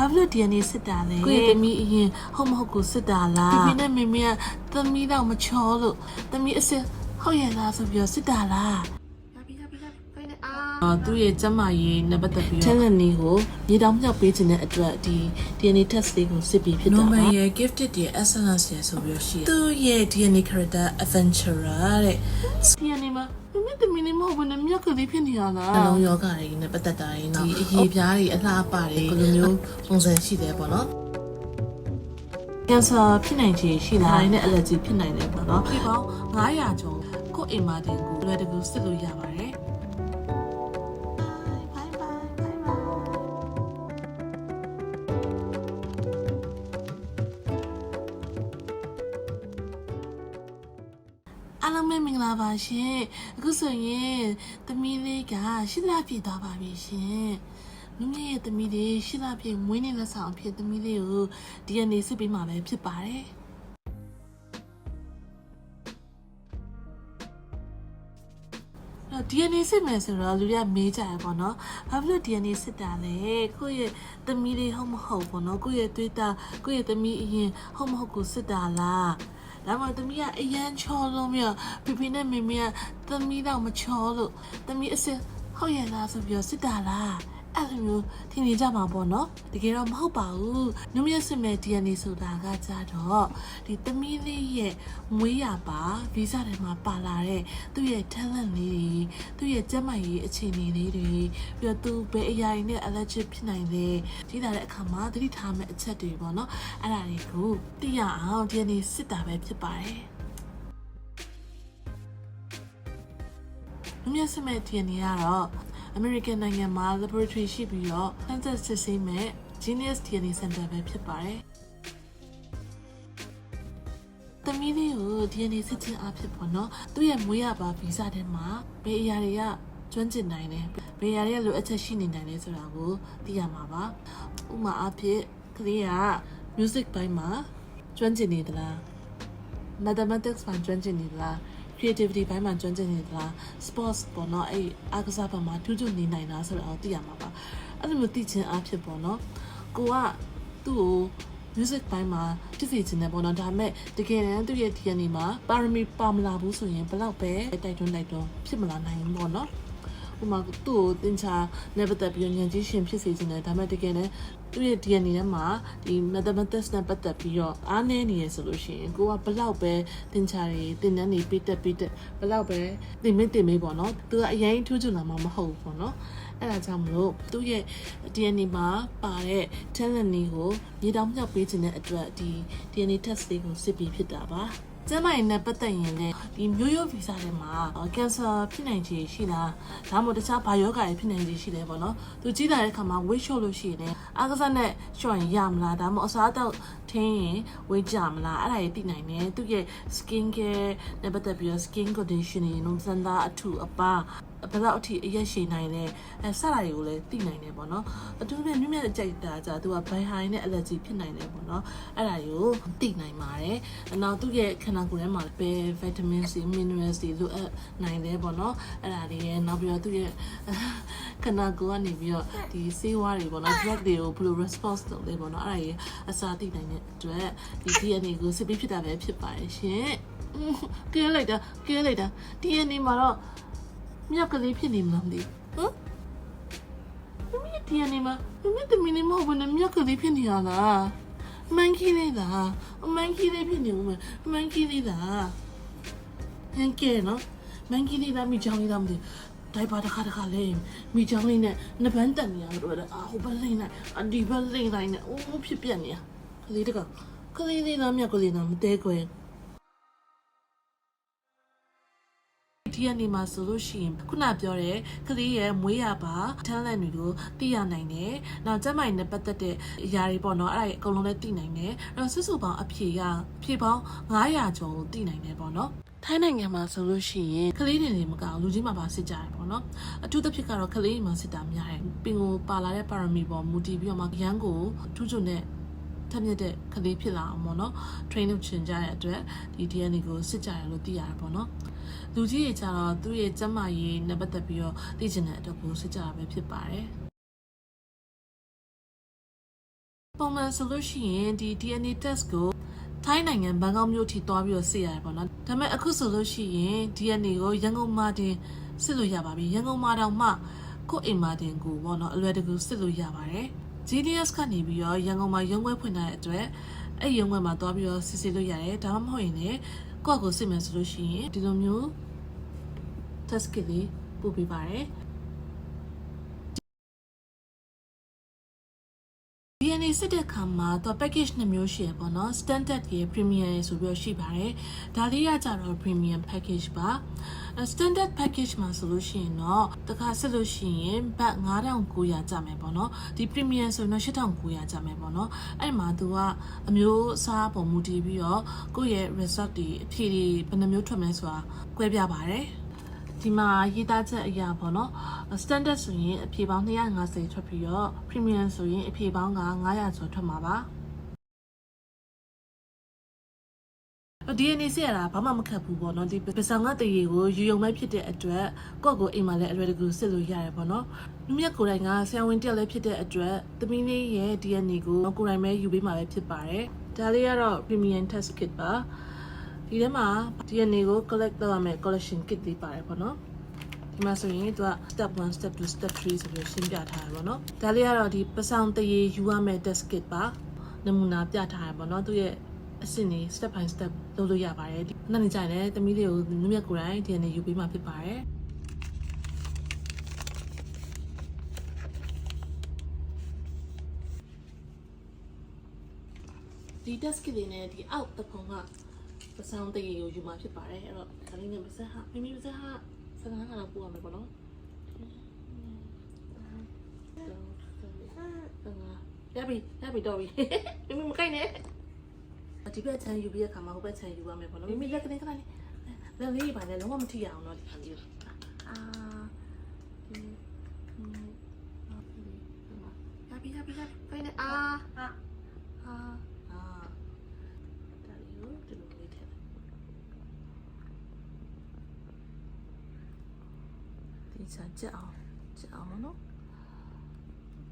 ဘာဖြစ်လို့ DNA စစ်တာလဲကိုယ့်ရဲ့သမီးအရင်ဟုတ်မဟုတ်ကိုစစ်တာလားပြပြနဲ့မေမေကသမီးတော့မချောလို့သမီးအစ်စ်ဟုတ်ရဲ့လားဆိုပြီးတော့စစ်တာလားအာသူ့ရဲ့ကျမရေးနဲ့ပတ်သက်ပြီးတော့ talent လေးကိုမြေတောင်မြောက်ပေးခြင်းတဲ့အတွက်ဒီ DNA test လေးကိုစစ်ပြီးဖြစ်တာပါ normal ရဲ့ gifted ရဲ့ excellence ရဲ့ဆိုပြီးတော့ရှိတယ်သူ့ရဲ့ DNA character adventurer တဲ့ DNA မှာ မမေတမီနေမဟုတ်ဘူးနဲ့မြက်ကလေးဖြစ်နေရလားအလုံးယောဂတွေနဲ့ပတ်သက်တာတွေနော်ဒီအရေးပြားတွေအလှအပတွေဘယ်လိုမျိုးပုံစံရှိတယ်ပေါ့နော်ကင်ဆာဖြစ်နိုင်ခြေရှိလား။ဒါနဲ့ allergy ဖြစ်နိုင်တယ်ပေါ့နော်။ဒီပေါင်း900ကျော်ကိုယ့်အိမ်မှာတင်ကိုလွယ်တကူစစ်လို့ရပါတယ်။ ပဲမင်္ဂလာပါရှင်အခုဆိုရင်သမီးလေးကရှစ်လပြည့်သွားပါပြီရှင်မမရဲ့သမီးလေးရှစ်လပြည့်မွေးနေ့လက်ဆောင်အဖြစ်သမီးလေးကိုဒီကနေ့စစ်ပေးမှာပဲဖြစ်ပါတယ်အဲ့ DNA စစ်မယ်ဆိုတော့လူတွေကမေးကြရပေါ့နော်။ဘာဖြစ်လို့ DNA စစ်တာလဲ။ကိုယ့်ရဲ့သမီးလေးဟုတ်မဟုတ်ပေါ့နော်။ကိုယ့်ရဲ့သွေးသားကိုယ့်ရဲ့သမီးအရင်ဟုတ်မဟုတ်ကိုစစ်တာလား။ ဒါမှသမီးကအရန်ချောလို့မြပြပြနဲ့မေမေကသမီးတော့မချောလို့သမီးအစ်စ်ဟုတ်ရဲ့လားဆိုပြီးတော့စစ်တာလား။ အဲ့လိုမျိုးထင်နေကြမှာပေါ့နော်တကယ်တော့မဟုတ်ပါဘူးနုမြတ်စင်မဲ့ DNA ဆိုတာကကြတော့ဒီသမီးလေးရဲ့မွေးရပါဗီဇထဲမှာပါလာတဲ့သူ့ရဲ့ talent လေးတွေသူ့ရဲ့ကျန်းမာရေးအခြေအနေလေးတွေပြီးတော့သူဘယ်အရာတွေနဲ့ allergic ဖြစ်နိုင်လဲကြီးလာတဲ့အခါမှာသတိထားမယ့်အချက်တွေပေါ့နော်အဲ့ဒါတွေကိုသိရအောင် DNA စစ်တာပဲဖြစ်ပါတယ်နုမြတ်စင်မဲ့ DNA ကတော့ American နိုင်ငံမှာ laboratory ရှိပြီးတော့စမ်းသပ်စစ်ဆေးမဲ့ Genius DNA Center ပဲဖြစ်ပါတယ်။သမီးလေးကို DNA စစ်ချင်းအဖြစ်ပေါ့နော်။သူ့ရဲ့မွေးရပါဗီဇထဲမှာဘယ်အရာတွေကကျွမ်းကျင်နိုင်လဲ။ဘယ်အရာတွေကလိုအပ်ချက်ရှိနေနိုင်လဲဆိုတာကိုသိရမှာပါ။ဥပမာအဖြစ်ကလေးက music ဘိုင်းမှာကျွမ်းကျင်နေသလား။ mathematics မှာကျွမ်းကျင်နေသလား creativity ဘိုင်းမှာကျွမ်းကျင်နေသလား sports ပေါ့နော်အဲ့အားကစားဘက်မှာထူးထူးနေနိုင်လားဆိုတော့သိရမှာပါအဲ့လိုမျိုးသိချင်အားဖြစ်ပေါ့နော်ကိုကသူ့ကို music ဘိုင်းမှာဖြစ်စေချင်တယ်ပေါ့နော်ဒါပေမဲ့တကယ်တမ်းသူ့ရဲ့ DNA မှာပါရမီပါမလာဘူးဆိုရင်ဘယ်တော့ပဲတိုက်တွန်းတိုက်တွန်းဖြစ်မလာနိုင်ဘူးပေါ့နော်ဥပမာသူ့ကိုတင်ချာနေပတ်သက်ပြီးတော့ဉာဏ်ကြီးရှင်ဖြစ်စေချင်တယ်ဒါပေမဲ့တကယ်လည်း သူ့ရဲ့ DNA ထဲမှာဒီ mathematics နဲ့ပတ်သက်ပြီးတော့အားနည်းနေရဆိုလို့ရှိရင်ကိုကဘလောက်ပဲတင်ချာတွေတင်တန်းနေပြီးတက်ပြီးတက်ဘလောက်ပဲတင်မင်းတင်မေးပေါ့နော်သူကအရင်ထူးချွန်လာမှာမဟုတ်ဘူးပေါ့နော်အဲ့ဒါကြောင့်မလို့သူ့ရဲ့ DNA မှာပါတဲ့ talent လေးကိုမြေတောင်မြောက်ပေးခြင်းတဲ့အတွက်ဒီ DNA test လေးကိုစစ်ပြီးဖြစ်တာပါကျန်းမာရေးနဲ့ပတ်သက်ရင်လည်းဒီမျိုးရိုးဗီဇထဲမှာကင်ဆာဖြစ်နိုင်ခြေရှိလားဒါမှမဟုတ်တခြားဘာယောဂါတွေဖြစ်နိုင်ခြေရှိလဲပေါ့နော်သူကြီးလာတဲ့ခါမှာ weight လျှော့လို့ရှိရင်လည်း အားကစားနဲ့လျှော့ရင်ရမလားဒါမှမဟုတ်အစားအသောက်ထင်းရင် weight ကျမလားအဲ့ဒါတွေသိနိုင်တယ်သူရဲ့ skin care နဲ့ပတ်သက်ပြီးတော့ skin condition တွေနှုံးစမ်းသားအထူအပါ ဘယ်တော့အထိအရက်ရှိနိုင်လဲအဲစတာတွေကိုလည်းသိနိုင်တယ်ပေါ့နော်အထူးသဖြင့်မြင့်မြတ်အကြိုက်တာကြာသူကဘိုင်ဟိုင်းနဲ့ allergy ဖြစ်နိုင်တယ်ပေါ့နော်အဲ့ဒါတွေကိုသိနိုင်ပါတယ်အနောက်သူ့ရဲ့ခန္ဓာကိုယ်ထဲမှာပဲ vitamin C minerals တွေလိုအပ်နိုင်တယ်ပေါ့နော်အဲ့ဒါတွေရဲ့နောက်ပြီးတော့သူ့ရဲ့ခန္ဓာကိုယ်ကနေပြီးတော့ဒီဆေးဝါးတွေပေါ့နော် drug တွေကိုဘယ်လို response လုပ်လဲပေါ့နော်အဲ့ဒါကြီးအစားသိနိုင်တဲ့အတွက်ဒီ DNA ကိုစစ်ပြီးဖြစ်တာပဲဖြစ်ပါတယ်ရှင်ကဲလိုက်တာကဲလိုက်တာ DNA မှာတော့ မြောက်ကလေးဖြစ်နေမလားမသိဘူးဟမ်မမီဒီယနေမှာမမီတမီနေမဟုတ်ဘူးနဲ့မြောက်ကလေးဖြစ်နေရလားမန်ခီလေးလားမန်ခီလေးဖြစ်နေဦးမယ်မန်ခီလေးလားဟန်ကဲနော်မန်ခီလေးလားမိချောင်းလေးလားမသိဘူးတိုင်ပါတစ်ခါတစ်ခါလေးမိချောင်းလေးနဲ့နှစ်ပန်းတက်နေရတော့အာဟိုဘက်လိမ့်လိုက်အဒီဘက်လိမ့်လိုက်နဲ့အိုးဖြစ်ပြက်နေရကလေးတကကလေးလေးလားမြောက်ကလေးလားမတဲခွဲ ဒီကနေမှာဆိုလို့ရှိရင်ခုနပြောတဲ့ကလေးရဲ့မွေးရပါ talent တွေကိုသိရနိုင်တယ်။နောက်ကျမကြီးနဲ့ပတ်သက်တဲ့အရာတွေပေါ့နော်အဲ့ဒါတွေအကုန်လုံးလည်းသိနိုင်တယ်။အဲ့တော့စုစုပေါင်းအဖြေကအဖြေပေါင်း900ကျော်ကိုသိနိုင်တယ်ပေါ့နော်။ထိုင်းနိုင်ငံမှာဆိုလို့ရှိရင်ကလေးတွေနေမကအောင်လူကြီးမှာပါစစ်ကြတယ်ပေါ့နော်။အထူးသဖြင့်ကတော့ကလေးတွေမှာစစ်တာများတယ်။ပင်ကိုပါလာတဲ့ပါရမီပေါ်မူတည်ပြီးတော့မှရန်ကိုထူးချွန်တဲ့ ထက်မြက်တဲ့ကလေးဖြစ်လာအောင်ပေါ့နော် train လုပ်ချင်ကြတဲ့အတွက်ဒီ DNA ကိုစစ်ကြရလို့သိရတယ်ပေါ့နော်လူကြီးတွေကြတော့သူ့ရဲ့ကျန်းမာရေးနဲ့ပတ်သက်ပြီးတော့သိချင်တဲ့အတွက်ကိုစစ်ကြတာပဲဖြစ်ပါတယ်ပုံမှန်ဆိုလို့ရှိရင်ဒီ DNA test ကိုထိုင်းနိုင်ငံဘန်ကောက်မြို့ထိသွားပြီးတော့စစ်ရတယ်ပေါ့နော်ဒါပေမဲ့အခုဆိုလို့ရှိရင် DNA ကိုရန်ကုန်မှာတင်စစ်လို့ရပါပြီရန်ကုန်မှာတောင်မှကိုယ့်အိမ်မှာတင်ကိုပေါ့နော်အလွယ်တကူစစ်လို့ရပါတယ် GDS ကနေပြီးတော့ရန်ကုန်မှာရုံးခွဲဖွင့်ထားတဲ့အတွက်အဲ့ရုံးခွဲမှာသွားပြီးတော့စစ်စစ်လို့ရတယ်ဒါမှမဟုတ်ရင်လည်းကိုယ့်အကိုစစ်မယ်ဆိုလို့ရှိရင်ဒီလိုမျိုး test kit လေးပို့ပေးပါတယ် DNA စစ်တဲ့အခါမှာတော့ package နှစ်မျိုးရှိရပေါ့နော် standard ရယ် premium ရယ်ဆိုပြီးတော့ရှိပါတယ်ဒါလေးကကြတော့ premium package ပါအဲ standard package မှာဆိုလို့ရှိရင်တော့တစ်ခါစစ်လို့ရှိရင်ဘတ်9900ကျမယ်ပေါ့နော်ဒီ premium ဆိုရင်တော့8900ကျမယ်ပေါ့နော်အဲ့မှာသူကအမျိုးအစားပုံမူတည်ပြီးတော့ကိုယ့်ရဲ့ result တွေအဖြေတွေဘယ်နှမျိုးထွက်မလဲဆိုတာ꿰ပြပါတယ်ဒီမှာရေးသားချက်အရာပေါ့နော် standard ဆိုရင်အဖြေပေါင်း250ထွက်ပြီးတော့ premium ဆိုရင်အဖြေပေါင်းက900ကျော်ထွက်မှာပါ DNA စစ်ရတာဘာမှမခက်ဘူးပေါ့နော်ဒီပစံကတရေကိုယူယုံမဲ့ဖြစ်တဲ့အတွက်ကိုယ့်ကိုအိမ်မှာလည်းအလွယ်တကူစစ်လို့ရတယ်ပေါ့နော်မြမြကိုယ်တိုင်ကဆရာဝန်တယောက်လည်းဖြစ်တဲ့အတွက်သမီးလေးရဲ့ DNA ကိုကိုယ်တိုင်ပဲယူပေးမှာပဲဖြစ်ပါတယ်ဒါလေးကတော့ premium test kit ပါဒီထဲမှာ DNA ကို collect လုပ်ရမယ့် collection kit လေးပါတယ်ပေါ့နော်ဒီမှာဆိုရင်သူက step 1 step 2 step 3ဆိုပြီးရှင်းပြထားတယ်ပေါ့နော်ဒါလေးကတော့ဒီပစံတရေယူရမယ့် test kit ပါနမူနာပြထားတယ်ပေါ့နော်သူရဲ့ အဆင့်နေ step by step လုပ်လို့ရပါတယ်ဒီနောက်နေ့ကျရင်လည်းသမီးလေးကိုမြမြကိုယ်တိုင် DNA ယူပေးမှာဖြစ်ပါတယ်ဒီ desk လေးနဲ့ဒီအောက်တဖုံကပစောင်းတရေကိုယူมาဖြစ်ပါတယ်အဲ့တော့ဒါလေးနဲ့မဆက်ဟာမိမိမဆက်ဟာစကားကတော့ပို့ရမယ်ပေါ့နော်ရပြီရပြီတော့ပြီမိမိမကိုက်နဲ့ ဒီဘက်ချမ်းယူပြီးတဲ့ခါမှာဟိုဘက်ချမ်းယူရမယ်ပေါ့နော်မိမိလက်ကနေခဏလေးလက်လေးပါလေလုံးဝမထိရအောင်တော့ဒီခါလေးအာဒီရပြီရပြီရပြီကိုက်နဲ့အာအာအာအာဒါလေးကိုဒီလိုလေးထည့်လိုက်ဒီစားကြအောင်ကြအောင်နော်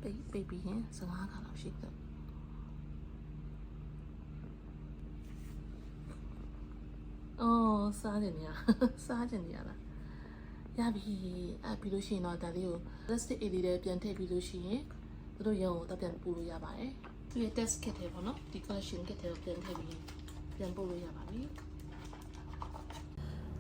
ပိတ်ပိတ်ပြီးရင်စကားခါလောက်ရှိတော့ အော်စားတယ်နေရစားတယ်နေရလားရပြီအဲ့ပြီးလို့ရှိရင်တော့ဒါလေးကို plastic အလေးတွေပြန်ထည့်ပြီးလို့ရှိရင်တို့ရုံကိုတော့ပြန်ပို့လို့ရပါတယ်သူရဲ့ test kit တွေပေါ့နော်ဒီ collection kit တွေကိုပြန်ထည့်ပြီးပြန်ပို့လို့ရပါပြီ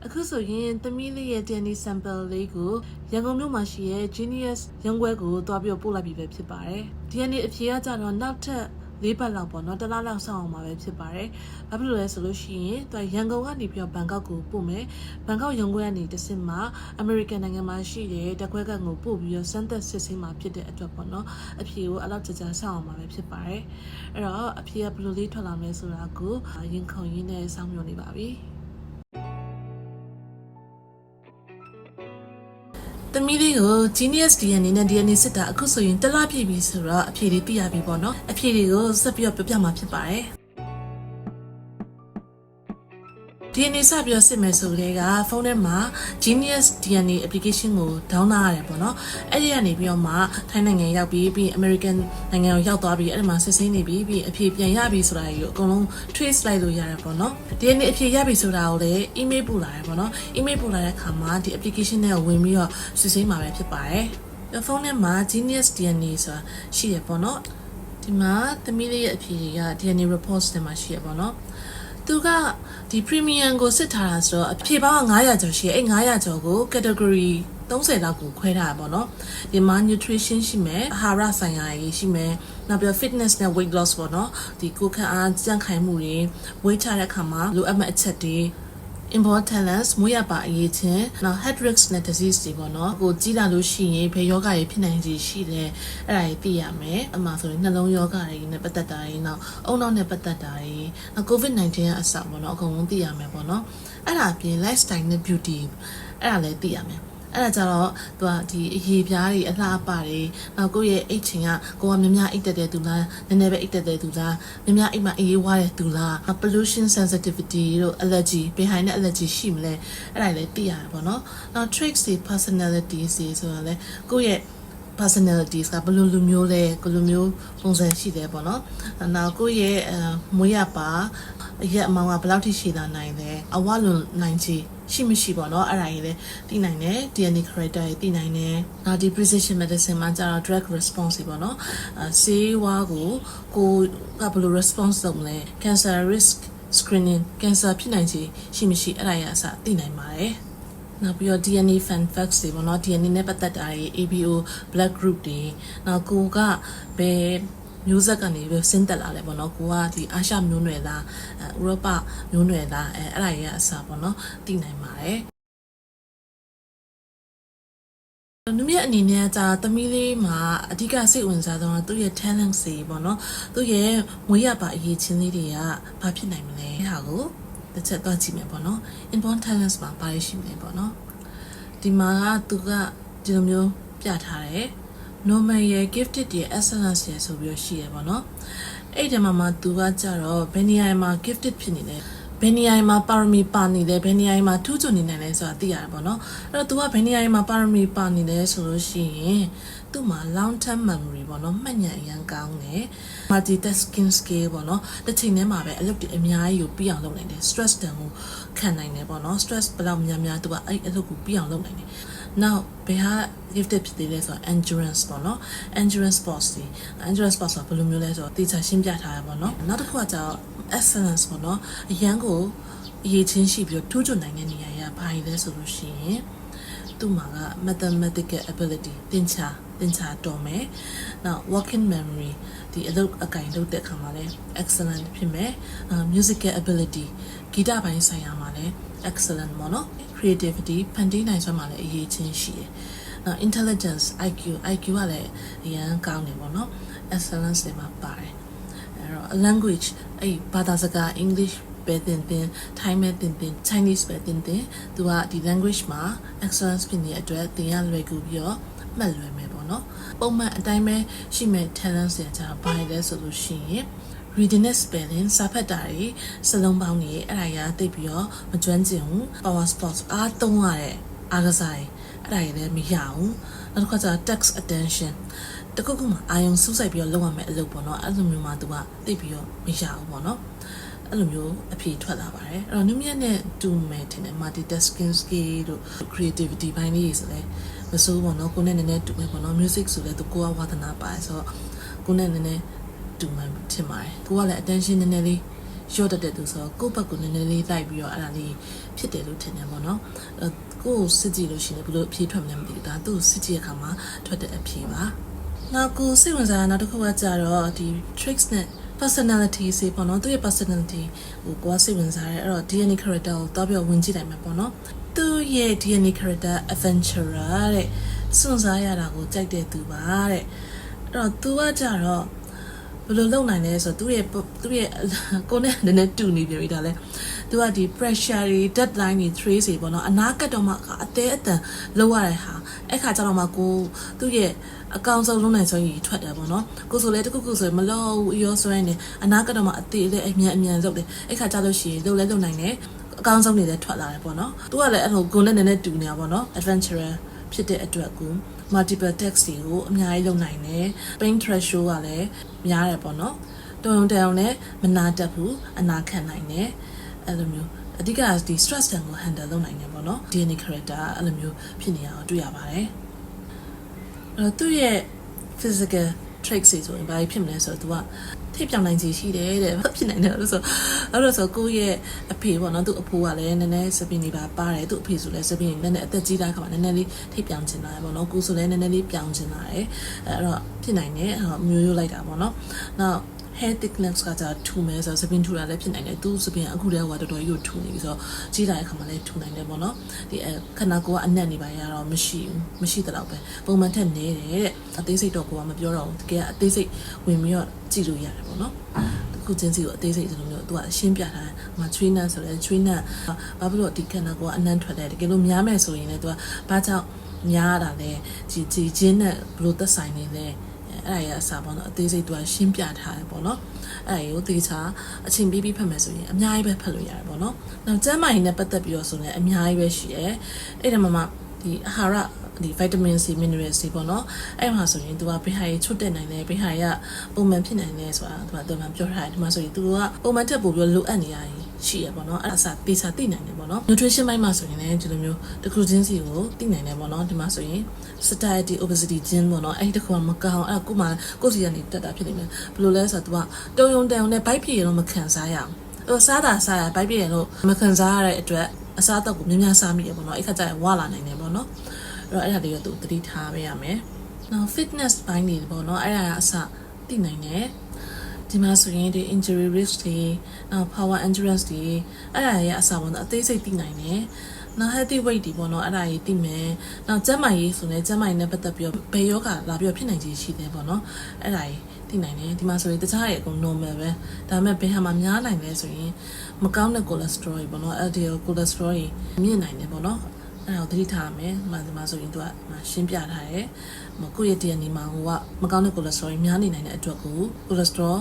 အခုဆိုရင်သမီးလေးရဲ့ DNA sample လေးကိုရန်ကုန်မြို့မှာရှိတဲ့ Genius ရုံးခွဲကိုတွားပြီးတော့ပို့လိုက်ပြီပဲဖြစ်ပါတယ် DNA အဖြေကကြတော့နောက်ထပ် လေးပတ်လောက်ပေါ့နော်တစ်လားလောက်စောင့်အောင်မှာပဲဖြစ်ပါတယ်။ဘာဖြစ်လို့လဲဆိုလို့ရှိရင်သူကရန်ကုန်ကနေပြီးတော့ဘန်ကောက်ကိုပို့မယ်။ဘန်ကောက်ရုံးခွဲကနေတစ်စင်မှာအမေရိကန်နိုင်ငံမှာရှိတဲ့တက်ခွဲကန်ကိုပို့ပြီးတော့စမ်းသပ်စစ်ဆေးမှာဖြစ်တဲ့အတွက်ပေါ့နော်။အဖြေကိုအလောက်ကြကြစောင့်အောင်မှာပဲဖြစ်ပါတယ်။အဲ့တော့အဖြေကဘယ်လိုလေးထွက်လာမလဲဆိုတာကိုရင်ခုန်ရင်းနဲ့စောင့်မျှော်နေပါပြီ။ သမီးလေးကို Genius DNA နဲ့ DNA စစ်တာအခုဆိုရင်တစ်လပြည့်ပြီဆိုတော့အဖြေလေးသိရပြီပေါ့နော်အဖြေတွေကိုဆက်ပြီးတော့ပြပြမှာဖြစ်ပါတယ် DNA စပြီးတော့စစ်မယ်ဆိုတဲ့ကဖုန်းထဲမှာ Genius DNA application ကို download ရတယ်ပေါ့နော်အဲ့ဒီကနေပြီးတော့မှထိုင်းနိုင်ငံရောက်ပြီးပြီး American နိုင်ငံကိုရောက်သွားပြီးအဲ့ဒီမှာစစ်ဆေးနေပြီးပြီးအဖြေပြန်ရပြီဆိုတာကြီးကိုအကုန်လုံး trace လိုက်လို့ရတယ်ပေါ့နော် DNA အဖြေရပြီဆိုတာကိုလည်း email ပို့လာတယ်ပေါ့နော် email ပို့လာတဲ့အခါမှာဒီ application နဲ့ဝင်ပြီးတော့စစ်ဆေးမှာပဲဖြစ်ပါတယ်ဖုန်းထဲမှာ Genius DNA ဆိုတာရှိရပေါ့နော်ဒီမှာသမီးလေးရဲ့အဖြေတွေက DNA reports ထဲမှာရှိရပေါ့နော် သူကဒီ premium ကိုစစ်ထားတာဆိုတော့အဖြေပေါင်းက900ကျော်ရှိတယ်အဲ့900ကျော်ကို category 30လောက်ကိုခွဲထားတာပေါ့နော်ဒီမှာ nutrition ရှိမယ်အာဟာရဆိုင်ရာရေးရှိမယ်နောက်ပြီး fitness နဲ့ weight loss ပေါ့နော်ဒီကိုယ်ခံအားကြံ့ခိုင်မှုတွေ weight ချတဲ့အခါမှာလိုအပ်မဲ့အချက်တွေ importance မွေးရပါအရေးချင်းနောက် head risk နဲ့ disease တွေပေါ့နော်ကိုကြီးလာလို့ရှိရင်ဘယ်ယောဂတွေဖြစ်နိုင်ခြေရှိလဲအဲ့ဒါတွေသိရမယ်အမှဆိုရင်နှလုံးယောဂတွေနဲ့ပတ်သက်တာတွေနောက်အုံနောက်နဲ့ပတ်သက်တာတွေနောက် covid-19 ကအစပေါ့နော်အကုန်လုံးသိရမယ်ပေါ့နော်အဲ့ဒါအပြင် lifestyle နဲ့ beauty အဲ့ဒါလည်းသိရမယ် အဲ့ဒါကြတော့သူကဒီအရေးပြားတွေအလှအပတွေနောက်ကိုယ့်ရဲ့အိတ်ချင်ကကိုကများများအိတ်တက်တဲ့သူလားနည်းနည်းပဲအိတ်တက်တဲ့သူလားများများအိတ်မှာအေးဝါတဲ့သူလား pollution sensitivity တို့ allergy behind တဲ့ allergy ရှိမလဲအဲ့ဒါလည်းသိရတယ်ပေါ့နော်နောက် traits တွေ personality တွေဆိုတော့လေကိုယ့်ရဲ့ personalities ကဘယ်လိုလူမျိုးလဲဘယ်လိုမျိုးပုံစံရှိတယ်ပေါ့နော်။နောက်ကိုယ့်ရဲ့အဲမွေးရပါအရက်အမောင်ကဘယ်လောက်ထိရှိလာနိုင်လဲအဝလွန်နိုင်ချေ ရှိမရှိပေါ့နော်အဲ့ဒါကြီးလည်းသိနိုင်တယ် DNA character ကြီးသိနိုင်တယ်နောက်ဒီ precision medicine မှာကျတော့ drug response တွေပေါ့နော်အဲဆေးဝါးကိုကိုကဘယ်လို response လုပ်မလဲ cancer risk screening cancer ဖြစ်နိုင်ချေရှိမရှိအဲ့ဒါရအစသိနိုင်ပါတယ်နောက်ပြီးတော့ DNA fan facts တွေပေါ့နော် DNA နဲ့ပတ်သက်တာတွေ ABO blood group တွေနောက်ကိုကဘယ် မျိုးဆက်ကနေပြီးဆင်းသက်လာလဲပေါ့နော်ကိုကဒီအာရှမျိုးနွယ်လားအဲဥရောပမျိုးနွယ်လားအဲအဲ့ဒါကြီးကအစပေါ့နော်သိနိုင်ပါတယ်နုမြအနေနဲ့ကြာသမီးလေးမှာအဓိကစိတ်ဝင်စားဆုံးကသူ့ရဲ့ talent စီပေါ့နော်သူ့ရဲ့မွေးရပါအရေးချင်းလေးတွေကဘာဖြစ်နိုင်မလဲဟာကိုတစ်ချက်တော့ကြည့်မယ်ပေါ့နော် inborn talents မှာဘာရှိမလဲပေါ့နော်ဒီမှာကသူကဒီလိုမျိုးပြထားတယ် normal ရဲ့ gifted ရဲ့ excellence ရဲ့ဆိုပြီးတော့ရှိရပါတော့အဲ့ဒီမှာမှသူကကြတော့ဘယ်နေရာမှာ gifted ဖြစ်နေလဲဘယ်နေရာမှာပါရမီပါနေလဲဘယ်နေရာမှာထူးချွန်နေနိုင်လဲဆိုတာသိရတယ်ပေါ့နော်အဲ့တော့ तू ကဘယ်နေရာမှာပါရမီပါနေလဲဆိုလို့ရှိရင်သူ့မှာ long term memory ပေါ့နော်မှတ်ဉာဏ်အရန်ကောင်းတယ် multitasking skill ပေါ့နော်တစ်ချိန်တည်းမှာပဲအလုပ်တွေအများကြီးကိုပြီးအောင်လုပ်နိုင်တယ် stress တန်ကိုခံနိုင်တယ်ပေါ့နော် stress ဘယ်လောက်များများ तू ကအဲ့အလုပ်ကိုပြီးအောင်လုပ်နိုင်တယ် now ဘယ်ဟာ gifted ဖြစ်သေးလဲဆိုတော့ endurance ပေါ့နော် endurance sports ဒီ endurance sports ဆိုတာဘယ်လိုမျိုးလဲဆိုတော့တေချာရှင်းပြထားရပါတော့နောက်တစ်ခုကကျတော့ excellence ပေါ့နော်အရန်ကိုအရေးချင်းရှိပြီးတော့ထူးချွန်နိုင်တဲ့နေရာရဘာကြီးလဲဆိုလို့ရှိရင်သူ့မှာက mathematical ability သင်္ချာသင်္ချာတော်မယ်။ now working memory ဒီအလုပ်အကင်လုပ်တဲ့အခါမှာလည်း excellent ဖြစ်မယ်။ musical ability ဂီတပိုင်းဆိုင်ရာမှာလည်း excellent ပေါ့နော် creativity ဖန်တီးနိုင်စွမ်းမှာလည်းအရေးချင်းရှိတယ်။ now intelligence IQ IQ ကလည်းအရန်ကောင်းတယ်ပေါ့နော် excellence တွေမှာပါတယ်။အဲ့တော့ language အဲ့ဘာသာစကား English ပဲတင်တင် Thai ပဲတင်တင် Chinese ပဲတင်တင်သူကဒီ language မှာ excellence ဖြစ်နေတဲ့အတွက်သင်ရလွယ်ကူပြီးတော့မှတ်လွယ်မယ်ပေါ့နော်ပုံမှန်အတိုင်းပဲရှိမဲ့ talent တွေကျတော့ဘာလဲဆိုလို့ရှိရင် reading and spelling စာဖတ်တာတွေစလုံးပေါင်းတွေအဲ့ဒါရသိပြီးတော့မကျွမ်းကျင်ဘူး power sports အားသုံးရတဲ့အားကစားတွေအဲ့ဒါတွေလည်းမရဘူးနောက်တစ်ခါကျ text attention တခုခုမှအာယုံစူးစိုက်ပြီးတော့လုပ်ရမယ်အလုပ်ပေါ့နော်အဲ့လိုမျိုးမှသူကသိပြီးတော့မရဘူးပေါ့နော်အဲ့လိုမျိုးအဖြေထွက်လာပါတယ်အဲ့တော့နုမြတ်နဲ့တူမယ်ထင်တယ် multitasking skill တို့ creativity ဘိုင်းလေးဆိုလဲမစိုးပေါ့နော်ကိုနဲ့နည်းနည်းတူမယ်ပေါ့နော် music ဆိုလဲသူကိုကဝါသနာပါတယ်ဆိုတော့ကိုနဲ့နည်းနည်း တူမှန်ထင်ပါတယ်ကိုကလည်း attention နည်းနည်းလေးရော့တတ်တဲ့သူဆိုတော့ကိုယ့်ဘက်ကိုနည်းနည်းလေးလိုက်ပြီးတော့အဲ့ဒါလေးဖြစ်တယ်လို့ထင်တယ်ပေါ့နော်အဲ့ကိုကိုစစ်ကြည့်လို့ရှိရင်ဘယ်လိုအဖြေထွက်မလဲမသိဘူးဒါသူ့ကိုစစ်ကြည့်ရခါမှာထွက်တဲ့အဖြေပါနောက်ကိုစိတ်ဝင်စားတာနောက်တစ်ခုကကြတော့ဒီ tricks နဲ့ personality စေပေါ့နော်သူရဲ့ personality ဟိုကိုကစိတ်ဝင်စားတယ်အဲ့တော့ DNA character ကိုတော့ပြောဝင်ကြည့်နိုင်မှာပေါ့နော်သူရဲ့ DNA character adventurer တဲ့စွန့်စားရတာကိုကြိုက်တဲ့သူပါတဲ့အဲ့တော့သူကကြတော့ ဘယ်လိုလုပ်နိုင်လဲဆိုတော့သူ့ရဲ့သူ့ရဲ့ကိုနဲ့နည်းနည်းတူနေပြီဒါလဲသူကဒီ pressure တွေ deadline တွေ trace တွေပေါ့နော်အနာကတ်တော့မှအသေးအတန်လောက်ရတဲ့ဟာအဲ့ခါကျတော့မှကိုသူ့ရဲ့အကောင်ဆုံးလုံးနိုင်ဆုံးကြီးထွက်တယ်ပေါ့နော်ကိုဆိုလဲတခုခုဆိုရင်မလို့ရောဆွဲနေအနာကတ်တော့မှအသေးလေးအမြန်အမြန်လုပ်တယ်အဲ့ခါကျလို့ရှိရင်လုပ်လဲလုပ်နိုင်တယ်အကောင်ဆုံးတွေလည်းထွက်လာတယ်ပေါ့နော်သူကလည်းအဲ့လိုကိုနဲ့နည်းနည်းတူနေတာပေါ့နော် adventurer ဖြစ်တဲ့အတွက်ကို multiple text တွေကိုအများကြီးလုပ်နိုင်တယ် pain threshold ကလည်းများတယ်ပေါ့နော်တုံတုံတောင်လည်းမနာတတ်ဘူးအနာခံနိုင်တယ်အဲ့လိုမျိုးအဓိကဒီ stress တန်ကို handle လုပ်နိုင်တယ်ပေါ့နော် DNA character အဲ့လိုမျိုးဖြစ်နေအောင်တွေ့ရပါတယ်အဲ့တော့သူ့ရဲ့ physical traits တွေဆိုရင်ဘာဖြစ်မလဲဆိုတော့ तू က ထိပ်ပြောင်နိုင်စီရှိတယ်တဲ့ဘာဖြစ်နိုင်တယ်လို့ဆိုအဲ့လိုဆိုကိုယ့်ရဲ့အဖေပေါ့နော်သူ့အဖိုးကလည်းနည်းနည်းစပင်းနေပါပါတယ်သူ့အဖေဆိုလည်းစပင်းနည်းနည်းအသက်ကြီးတဲ့အခါမှာနည်းနည်းလေးထိပ်ပြောင်ချင်လာတယ်ပေါ့နော်ကိုဆိုလည်းနည်းနည်းလေးပြောင်ချင်လာတယ်အဲ့တော့ဖြစ်နိုင်တယ်မျိုးရိုးလိုက်တာပေါ့နော်နောက် hair thickness ကကြာထူမယ်ဆိုတော့စပင်းထူတာလည်းဖြစ်နိုင်တယ်သူစပင်းအခုတည်းကတော်တော်ကြီးကိုထူနေပြီဆိုတော့ကြီးလာတဲ့ခါမှာလည်းထူနိုင်တယ်ပေါ့နော်ဒီခန္ဓာကိုယ်ကအနက်နေပါရတော့မရှိဘူးမရှိတော့ပဲပုံမှန်ထက်နေတယ်တဲ့အသေးစိတ်တော့ကိုကမပြောတော့ဘူးတကယ်အသေးစိတ်ဝင်ပြီးတော့ကြည့်လို့ရတယ်ပေါ့နော်ခုချင်းစီကိုအသေးစိတ်ဆိုလိုမျိုးသူကရှင်းပြထားတယ်။မချွေးနတ်ဆိုလဲချွေးနတ်ဘာဖြစ်လို့ဒီခန္ဓာကိုယ်ကအနံ့ထွက်တယ်တကယ်လို့များမယ်ဆိုရင်လည်းသူကဘာကြောင့်များတာလဲဒီဒီချင်းနဲ့ဘလို့သက်ဆိုင်နေလဲ အဲ့ဒါရအစားပေါ့နော်အသေးစိတ်သူကရှင်းပြထားတယ်ပေါ့နော်အဲ့ဒါကိုသေချာအချိန်ပြီးပြီးဖတ်မယ်ဆိုရင်အများကြီးပဲဖတ်လို့ရတယ်ပေါ့နော်နောက်ကျမ်းမာရေးနဲ့ပတ်သက်ပြီးတော့ဆိုရင်အများကြီးပဲရှိတယ်အဲ့ဒါမှမှဒီအာဟာရဒီ vitamin C mineral C ပေါ့နော်အဲ့မှာဆိုရင်သူကဘေးဟာကြီးချွတ်တက်နိုင်တယ်ဘေးဟာကြီးကပုံမှန်ဖြစ်နိုင်တယ်ဆိုတာသူကသူကပြောထားတယ်ဒီမှာဆိုရင်သူကပုံမှန်တက်ပို့ပြီးလိုအပ်နေရည် ရှိရပေါ့နော်အဲ့ဒါစာတေချာသိနိုင်တယ်ပေါ့နော် nutrition ဘိုင်းမှာဆိုရင်လည်းဒီလိုမျိုးတစ်ခုချင်းစီကိုသိနိုင်တယ်ပေါ့နော်ဒီမှာဆိုရင် satiety obesity gene ပေါ့နော်အဲ့ဒီတစ်ခုကမကောင်းအဲ့ကိုမှကိုယ်စီကနေတက်တာဖြစ်နေမယ်ဘယ်လိုလဲဆိုတော့သူကတုံယုံတန်ုံနဲ့ဘိုက်ပြေတော့မခံစားရအောင်ဟိုစားတာစားရဘိုက်ပြေရင်လို့မခံစားရတဲ့အတွက်အစားအသောက်ကိုများများစားမိရပေါ့နော်အဲ့ခါကျရင်ဝလာနိုင်တယ်ပေါ့နော်အဲ့တော့အဲ့ဒါလေးတော့သူသတိထားပေးရမယ်နောက် fitness ဘိုင်းနေပေါ့နော်အဲ့ဒါကအစသိနိုင်တယ် ဒီမှာဆိုရင်ဒီ injury risk တွေနောက် power endurance တွေအဲ့ဒါရဲ့အစပေါ့နော်အသေးစိတ်သိနိုင်တယ်နောက် healthy weight ဒီပေါ့နော်အဲ့ဒါကြီးသိမယ်နောက်ကျန်းမာရေးဆိုရင်ကျန်းမာရေးနဲ့ပတ်သက်ပြီးတော့ဘယ်ယောဂလာပြီးတော့ဖြစ်နိုင်ခြေရှိတယ်ပေါ့နော်အဲ့ဒါကြီးသိနိုင်တယ်ဒီမှာဆိုရင်တခြားရဲ့အကုန် normal ပဲဒါပေမဲ့ဘယ်ဟာမှများနိုင်လဲဆိုရင်မကောင်းတဲ့ cholesterol တွေပေါ့နော် LDL cholesterol တွေမြင့်နိုင်တယ်ပေါ့နော် အဲ့ဒါကိုသတိထားရမယ်ဒီမှာဒီမှာဆိုရင်သူကရှင်းပြထားတယ်မကိုယ့်ရဲ့ DNA မှာဟိုကမကောင်းတဲ့ cholesterol တွေများနေနိုင်တဲ့အတွက်ကို cholesterol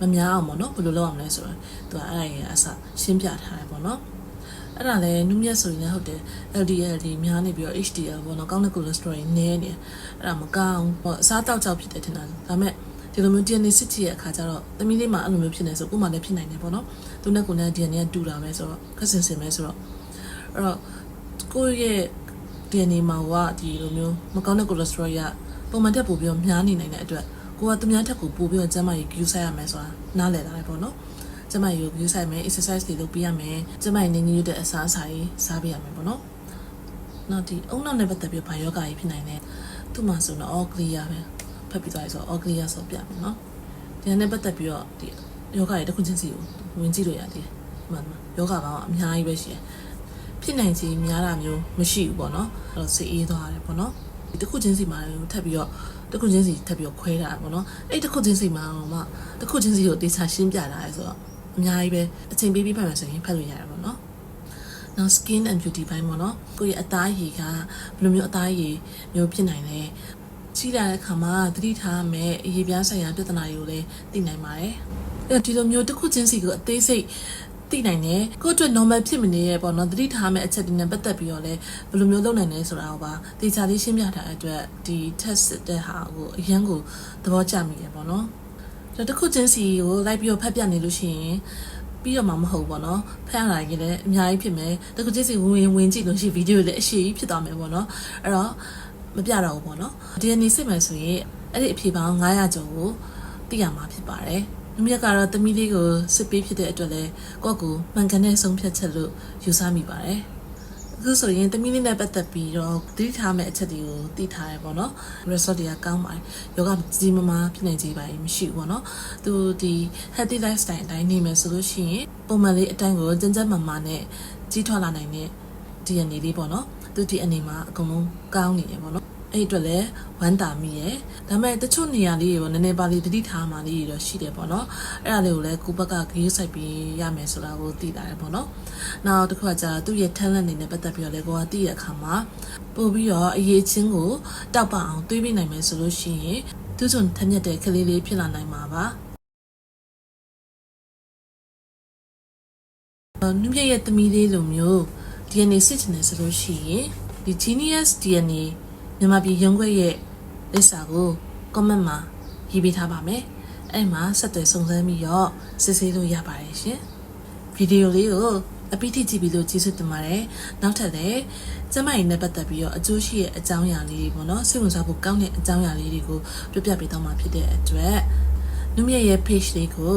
မများအောင်ပေါ့နော်ဘယ်လိုလုပ်အောင်လဲဆိုတော့သူကအဲ့ဒါရဲ့အစရှင်းပြထားတယ်ပေါ့နော်အဲ့ဒါလည်းနုမြတ်ဆိုရင်လည်းဟုတ်တယ် LDL တွေများနေပြီးတော့ HDL ပေါ့နော်ကောင်းတဲ့ cholesterol တွေနည်းနေအဲ့ဒါမကောင်းပေါ့အစားတောက်ကြောက်ဖြစ်တယ်ထင်တာဒါပေမဲ့ဒီလိုမျိုး DNA စစ်ကြည့်ရအခါကျတော့သမီးလေးမှာအဲ့လိုမျိုးဖြစ်နေဆိုကို့မှာလည်းဖြစ်နိုင်တယ်ပေါ့နော်သူနဲ့ကိုယ်နဲ့ DNA ကတူတာပဲဆိုတော့ခက်စင်စင်ပဲဆိုတော့အဲ့တော့ ကိုယ့်ရဲ့ DNA မှာကဒီလိုမျိုးမကောင်းတဲ့ cholesterol ရပုံမှန်တက်ပို့ပြီးတော့များနေနိုင်တဲ့အတွက်ကိုကသူများထက်ကိုပို့ပြီးတော့ကျန်းမာရေး queue ဆိုင်ရမယ်ဆိုတာနားလည်တာလေပေါ့နော်ကျန်းမာရေးကို queue ဆိုင်မယ် exercise တွေလုပ်ပေးရမယ်ကျန်းမာရေးနေညွတ်တဲ့အစားအစာတွေစားပေးရမယ်ပေါ့နော်နောက်ဒီအုံနောက်နဲ့ပတ်သက်ပြီးဘာယောဂကြီးဖြစ်နိုင်လဲသူ့မှာဆိုတော့ all clear ပဲဖတ်ပြီးသွားပြီဆို all clear ဆိုပြမယ်နော်ဒီနဲ့ပတ်သက်ပြီးတော့ဒီယောဂတွေတစ်ခုချင်းစီကိုဝင်ကြည့်လို့ရတယ်ဒီမှာယောဂပေါင်းအများကြီးပဲရှိတယ် ဖြစ်နိုင်ခြေများတာမျိုးမရှိဘူးပေါ့နော်အဲ့တော့စိတ်အေးသွားတယ်ပေါ့နော်ဒီတစ်ခုချင်းစီမှာထပ်ပြီးတော့တစ်ခုချင်းစီထပ်ပြီးတော့ခွဲတာပေါ့နော်အဲ့တစ်ခုချင်းစီမှာတော့မှတစ်ခုချင်းစီကိုတေချာရှင်းပြတာလေဆိုတော့အများကြီးပဲအချိန်ပေးပြီးဖတ်မယ်ဆိုရင်ဖတ်လို့ရတယ်ပေါ့နော်နောက် skin and beauty ဘိုင်းပေါ့နော်ကိုယ့်ရဲ့အသားရည်ကဘယ်လိုမျိုးအသားရည်မျိုးဖြစ်နိုင်လဲကြီးလာတဲ့ခါမှာသတိထားရမယ်အရေးပြားဆိုင်ရာပြဿနာတွေကိုလည်းသိနိုင်ပါတယ်အဲ့တော့ဒီလိုမျိုးတစ်ခုချင်းစီကိုအသေးစိတ် သိနိုင်တယ်ကိုယ့်အတွက် normal ဖြစ်မနေရဲ့ပေါ့နော်သတိထားမယ့်အချက်တွေနဲ့ပတ်သက်ပြီးတော့လည်းဘယ်လိုမျိုးလုပ်နိုင်လဲဆိုတာကိုပါတေချာလေးရှင်းပြထားတဲ့အတွက်ဒီ test တဲ့ဟာကိုအရန်ကိုသဘောကျမိတယ်ပေါ့နော်ဒါတစ်ခုချင်းစီကိုလိုက်ပြီးတော့ဖတ်ပြနေလို့ရှိရင်ပြီးတော့မှမဟုတ်ပေါ့နော်ဖတ်ရတာကြီးလည်းအများကြီးဖြစ်မယ်တခုချင်းစီဝင်ဝင်ဝင်ကြည့်လို့ရှိရင်ဗီဒီယိုလည်းအရှိကြီးဖြစ်သွားမယ်ပေါ့နော်အဲ့တော့မပြတော့ဘူးပေါ့နော် DNA စစ်မယ်ဆိုရင်အဲ့ဒီအဖြေပေါင်း900ကျော်ကိုသိရမှာဖြစ်ပါတယ် လူမြတ်ကတော့တမီးလေးကိုစစ်ပေးဖြစ်တဲ့အတွက်လဲကိုယ့်ကိုမှန်ကန်တဲ့ဆုံးဖြတ်ချက်လို့ယူဆမိပါတယ်အခုဆိုရင်တမီးလေးနဲ့ပတ်သက်ပြီးတော့တတိထားမယ့်အချက်တွေကိုသိထားရပေါ့နော် resort တွေကကောင်းပါတယ်ယောဂကြီးမမားဖြစ်နိုင်ကြပါဘူးမရှိဘူးပေါ့နော်သူဒီ healthy lifestyle အတိုင်းနေမယ်ဆိုလို့ရှိရင်ပုံမှန်လေးအတိုင်းကိုစင်ကြက်မမာနဲ့ကြီးထွားလာနိုင်တဲ့ DNA လေးပေါ့နော်သူဒီအနေမှာအကုန်လုံးကောင်းနေတယ်ပေါ့နော် အဲ့အတွက်လည်းဝမ်းတာမိရယ်ဒါပေမဲ့တချို့နေရာလေးတွေပေါ့နည်းနည်းပါးလေးတတိထားမှလေးတွေတော့ရှိတယ်ပေါ့နော်အဲ့ဒါလေးကိုလည်းကိုဘက်ကဂရုစိုက်ပြီးရမယ်ဆိုတာကိုသိလာတယ်ပေါ့နော်နောက်တစ်ခုကကြာသူ့ရဲ့ talent တွေနဲ့ပတ်သက်ပြီးတော့လည်းကိုကသိရအခါမှာပို့ပြီးတော့အရေးချင်းကိုတောက်ပအောင်တွေးပြနိုင်မယ်ဆိုလို့ရှိရင်သူ့စွန်ထက်မြက်တဲ့ကလေးလေးဖြစ်လာနိုင်မှာပါနုပြရဲ့သမီးလေးလိုမျိုး DNA စစ်ချင်တယ်ဆိုလို့ရှိရင်ဒီ Genius DNA မြန်မာပြည်ရုံးခွဲရဲ့လစ္စာကို comment မှာရေးပေးထားပါမယ်။အဲ့မှာဆက်သွယ်စုံစမ်းပြီးတော့စစ်ဆေးလို့ရပါတယ်ရှင်။ဗီဒီယိုလေးကိုအပိထိကြည့်ပြီးလို့ကျေးဇူးတင်ပါတယ်။နောက်ထပ်လည်းကျမကြီးနဲ့ပတ်သက်ပြီးတော့အကျိုးရှိတဲ့အကြောင်းအရာလေးတွေပေါ့နော်စိတ်ဝင်စားဖို့ကောင်းတဲ့အကြောင်းအရာလေးတွေကိုပြပြပေးတော့မှာဖြစ်တဲ့အတွက်နုမြရဲ့ page လေးကို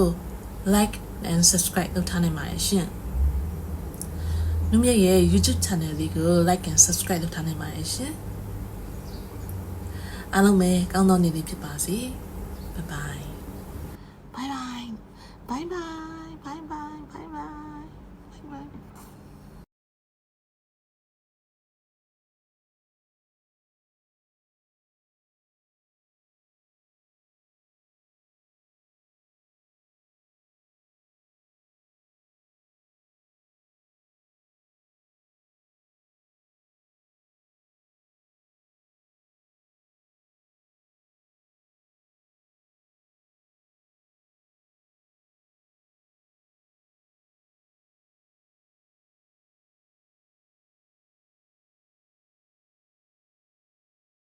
like and subscribe လုပ်ထားနိုင်ပါတယ်ရှင်။နုမြရဲ့ YouTube channel လေးကို like and subscribe လုပ်ထားနိုင်ပါတယ်ရှင်။ အားလုံးပဲကောင်းသောနေ့လေးဖြစ်ပါစေ။ Bye bye. Bye bye. Bye bye. Bye bye. Bye bye. Bye bye.